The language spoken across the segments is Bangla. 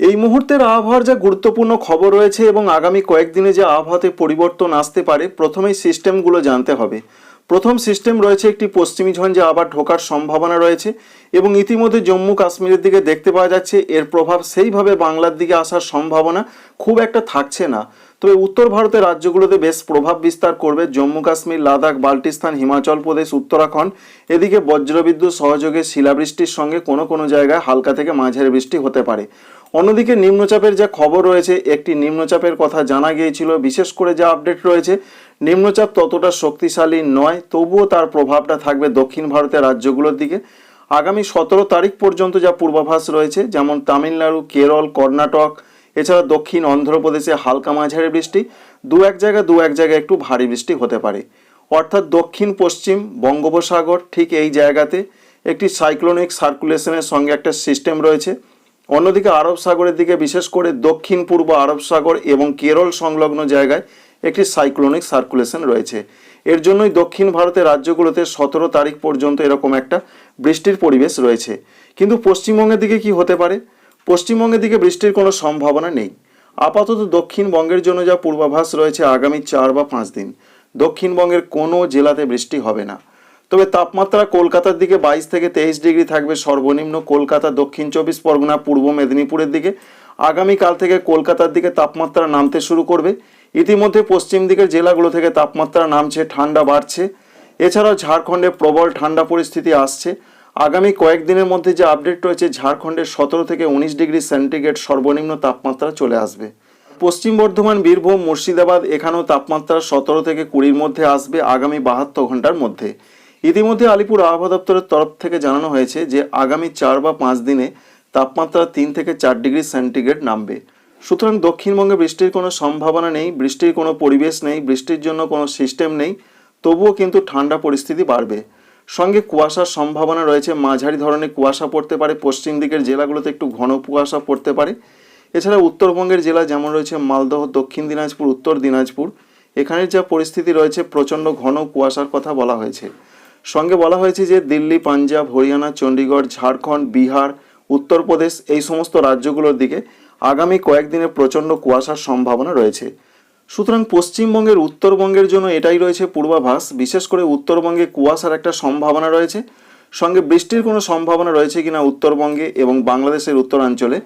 এই মুহূর্তের আবহাওয়ার যা গুরুত্বপূর্ণ খবর রয়েছে এবং আগামী কয়েকদিনে যে আবহাওয়াতে পরিবর্তন আসতে পারে, প্রথমেই সিস্টেমগুলো জানতে হবে। প্রথম সিস্টেম রয়েছে একটি পশ্চিমী ঝঞ্ঝে আবার ঢোকার সম্ভাবনা রয়েছে এবং ইতিমধ্যে জম্মু কাশ্মীরের দিকে দেখতে পাওয়া যাচ্ছে, এর প্রভাব সেইভাবে বাংলার দিকে আসার সম্ভাবনা খুব একটা থাকছে না। তবে উত্তর ভারতের রাজ্যগুলোতে বেশ প্রভাব বিস্তার করবে। জম্মু কাশ্মীর, লাদাখ, বাল্টিস্তান, হিমাচল প্রদেশ, উত্তরাখণ্ড। এদিকে বজ্রবিদ্যুৎ সহযোগে শিলাবৃষ্টির সঙ্গে কোনো কোনো জায়গায় হালকা থেকে মাঝারি বৃষ্টি হতে পারে। অন্যদিকে নিম্নচাপের যা খবর রয়েছে, একটি নিম্নচাপের কথা জানা গিয়েছিল। বিশেষ করে যা আপডেট রয়েছে, নিম্নচাপ ততটা শক্তিশালী নয়, তবুও তার প্রভাবটা থাকবে দক্ষিণ ভারতের রাজ্যগুলোর দিকে। আগামী সতেরো তারিখ পর্যন্ত যা পূর্বাভাস রয়েছে, যেমন তামিলনাড়ু, কেরল, কর্ণাটক এছাড়া দক্ষিণ অন্ধ্রপ্রদেশে হালকা মাঝারি বৃষ্টি, দু এক জায়গায় দু এক জায়গায় একটু ভারী বৃষ্টি হতে পারে। অর্থাৎ দক্ষিণ, পশ্চিম বঙ্গোপসাগর ঠিক এই জায়গাতে একটি সাইক্লোনিক সার্কুলেশনের সঙ্গে একটা সিস্টেম রয়েছে। অন্যদিকে আরব সাগরের দিকে বিশেষ করে দক্ষিণ, পূর্ব আরব সাগর এবং কেরল সংলগ্ন জায়গায় একটি সাইক্লোনিক সার্কুলেশন রয়েছে। এর জন্যই দক্ষিণ ভারতের রাজ্যগুলোতে সতেরো তারিখ পর্যন্ত এরকম একটা বৃষ্টির পরিবেশ রয়েছে। কিন্তু পশ্চিমবঙ্গের দিকে কি হতে পারে? পশ্চিমবঙ্গের দিকে বৃষ্টির কোনো সম্ভাবনা নেই। আপাতত দক্ষিণবঙ্গের জন্য যা পূর্বাভাস রয়েছে আগামী চার বা পাঁচ দিন, দক্ষিণবঙ্গের কোনো জেলাতে বৃষ্টি হবে না। তবে তাপমাত্রা কলকাতার দিকে বাইশ থেকে তেইশ ডিগ্রি থাকবে সর্বনিম্ন কলকাতা, দক্ষিণ চব্বিশ পরগনা, পূর্ব মেদিনীপুরের দিকে। আগামীকাল থেকে কলকাতার দিকে তাপমাত্রা নামতে শুরু করবে। ইতিমধ্যে পশ্চিম দিকের জেলাগুলো থেকে তাপমাত্রা নামছে, ঠান্ডা বাড়ছে। এছাড়াও ঝাড়খণ্ডে প্রবল ঠান্ডা পরিস্থিতি আসছে। আগামী কয়েকদিনের মধ্যে যে আপডেট রয়েছে, ঝাড়খণ্ডের সতেরো থেকে উনিশ ডিগ্রি সেন্টিগ্রেড সর্বনিম্ন তাপমাত্রা চলে আসবে। পশ্চিম বর্ধমান, বীরভূম, মুর্শিদাবাদ, এখানেও তাপমাত্রা সতেরো থেকে কুড়ির মধ্যে আসবে আগামী বাহাত্তর ঘণ্টার মধ্যে। ইতিমধ্যে আলিপুর আবহাওয়া দপ্তরের তরফ থেকে জানানো হয়েছে যে, আগামী চার বা পাঁচ দিনে তাপমাত্রা তিন থেকে চার ডিগ্রি সেন্টিগ্রেড নামবে। সুতরাং দক্ষিণবঙ্গে বৃষ্টির কোনো সম্ভাবনা নেই, বৃষ্টির কোনো পরিবেশ নেই, বৃষ্টির জন্য কোনো সিস্টেম নেই, তবুও কিন্তু ঠান্ডা পরিস্থিতি বাড়বে। সঙ্গে কুয়াশার সম্ভাবনা রয়েছে। মাঝারি ধরনের কুয়াশা পড়তে পারে। পশ্চিম দিকের জেলাগুলোতে একটু ঘন কুয়াশা পড়তে পারে। এছাড়া উত্তরবঙ্গের জেলা যেমন রয়েছে মালদহ, দক্ষিণ দিনাজপুর, উত্তর দিনাজপুর, এখানের যা পরিস্থিতি রয়েছে, প্রচণ্ড ঘন কুয়াশার কথা বলা হয়েছে। সঙ্গে বলা হয়েছে যে, দিল্লি, পাঞ্জাব, হরিয়ানা, চণ্ডীগড়, ঝাড়খণ্ড, বিহার, উত্তরপ্রদেশ এই সমস্ত রাজ্যগুলোর দিকে আগামী কয়েকদিনে প্রচণ্ড কুয়াশার সম্ভাবনা রয়েছে। সুতরাং পশ্চিমবঙ্গের উত্তরবঙ্গের জন্য এটাই রয়েছে পূর্বাভাস। বিশেষ করে উত্তরবঙ্গে কুয়াশার একটা সম্ভাবনা রয়েছে। সঙ্গে বৃষ্টির কোনো সম্ভাবনা রয়েছে কিনা উত্তরবঙ্গে এবং বাংলাদেশের উত্তরাঞ্চলে?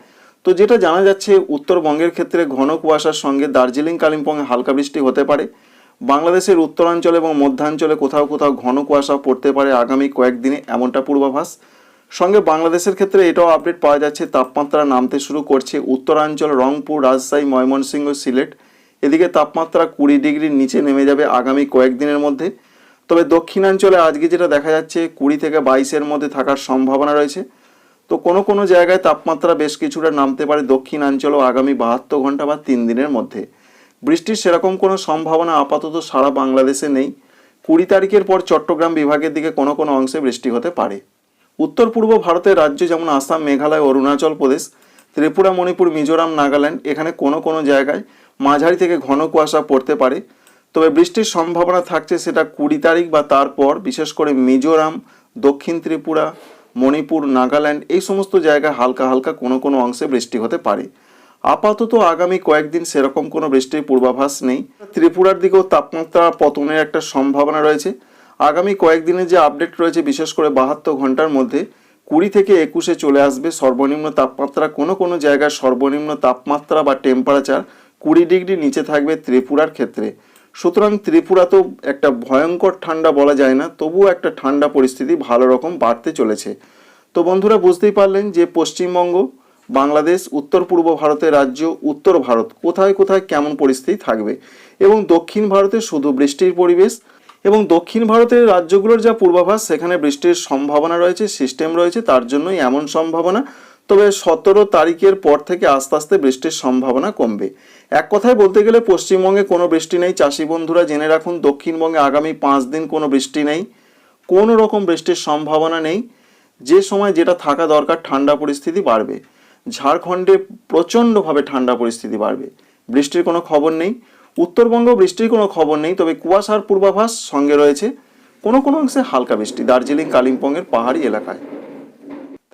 তো যেটা জানা যাচ্ছে, উত্তরবঙ্গের ক্ষেত্রে ঘন কুয়াশার সঙ্গে দার্জিলিং কালিম্পংয়ে হালকা বৃষ্টি হতে পারে। বাংলাদেশের উত্তরাঞ্চল এবং মধ্যাঞ্চলে কোথাও কোথাও ঘন কুয়াশা পড়তে পারে আগামী কয়েকদিনে, এমনটা পূর্বাভাস। সঙ্গে বাংলাদেশের ক্ষেত্রে এটাও আপডেট পাওয়া যাচ্ছে, তাপমাত্রা নামতে শুরু করছে। উত্তরাঞ্চল, রংপুর, রাজশাহী, ময়মনসিংহ, সিলেট এদিকে তাপমাত্রা কুড়ি ডিগ্রির নিচে নেমে যাবে আগামী কয়েকদিনের মধ্যে। তবে দক্ষিণাঞ্চলে আজকে যেটা দেখা যাচ্ছে, কুড়ি থেকে বাইশের মধ্যে থাকার সম্ভাবনা রয়েছে। তো কোনো কোনো জায়গায় তাপমাত্রা বেশ কিছুটা নামতে পারে দক্ষিণাঞ্চলও আগামী বাহাত্তর ঘণ্টা বা তিন দিনের মধ্যে। বৃষ্টির সেরকম কোনো সম্ভাবনা আপাতত সারা বাংলাদেশে নেই। কুড়ি তারিখের পর চট্টগ্রাম বিভাগের দিকে কোনো কোনো অংশে বৃষ্টি হতে পারে। উত্তর পূর্ব ভারতের রাজ্য যেমন আসাম, মেঘালয়, অরুণাচল প্রদেশ, ত্রিপুরা, মণিপুর, মিজোরাম, নাগাল্যান্ড, এখানে কোনো কোনো জায়গায় মাঝারি থেকে ঘন কুয়াশা পড়তে পারে। তবে বৃষ্টির সম্ভাবনা থাকছে সেটা কুড়ি তারিখ বা তারপর, বিশেষ করে মিজোরাম, দক্ষিণ ত্রিপুরা, মণিপুর, নাগাল্যান্ড, এই সমস্ত জায়গায় হালকা হালকা কোনো কোনো অংশে বৃষ্টি হতে পারে। আপাতত আগামী কয়েকদিন সেরকম কোনো বৃষ্টির পূর্বাভাস নেই। ত্রিপুরার দিকেও তাপমাত্রা পতনের একটা সম্ভাবনা রয়েছে। আগামী কয়েকদিনের যে আপডেট রয়েছে, বিশেষ করে বাহাত্তর ঘণ্টার মধ্যে, কুড়ি থেকে একুশে চলে আসবে সর্বনিম্ন তাপমাত্রা। কোনো কোনো জায়গায় সর্বনিম্ন তাপমাত্রা বা টেম্পারেচার কুড়ি ডিগ্রি নিচে থাকবে ত্রিপুরার ক্ষেত্রে। সুতরাং ত্রিপুরা তো একটা ভয়ঙ্কর ঠান্ডা বলা যায় না, তবুও একটা ঠান্ডা পরিস্থিতি ভালো রকম বাড়তে চলেছে। তো বন্ধুরা, বুঝতেই পারলেন যে পশ্চিমবঙ্গ, বাংলাদেশ, উত্তর পূর্ব ভারতের রাজ্য, উত্তর ভারত কোথায় কোথায় কেমন পরিস্থিতি থাকবে এবং দক্ষিণ ভারতে শুধু বৃষ্টির পরিবেশ এবং দক্ষিণ ভারতের রাজ্যগুলোর যা পূর্বাভাস, সেখানে বৃষ্টির সম্ভাবনা রয়েছে সিস্টেম রয়েছে, তার জন্যই এমন সম্ভাবনা। তবে সতেরো তারিখের পর থেকে আস্তে আস্তে বৃষ্টির সম্ভাবনা কমবে। এক কথায় বলতে গেলে পশ্চিমবঙ্গে কোনো বৃষ্টি নেই। চাষি বন্ধুরা জেনে রাখুন, দক্ষিণবঙ্গে আগামী পাঁচ দিন কোনো বৃষ্টি নেই। কোনো রকম বৃষ্টির সম্ভাবনা নেই। যে সময় যেটা থাকা দরকার, ঠান্ডা পরিস্থিতি বাড়বে। ঝাড়খণ্ডে প্রচণ্ডভাবে ঠান্ডা পরিস্থিতি বাড়বে। বৃষ্টির কোনো খবর নেই। উত্তরবঙ্গ বৃষ্টির কোনো খবর নেই, তবে কুয়াশার পূর্বাভাস সঙ্গে রয়েছে কোনো কোনো অংশে হালকা বৃষ্টি। দার্জিলিং, কালিম্পংয়ের পাহাড়ি এলাকায়।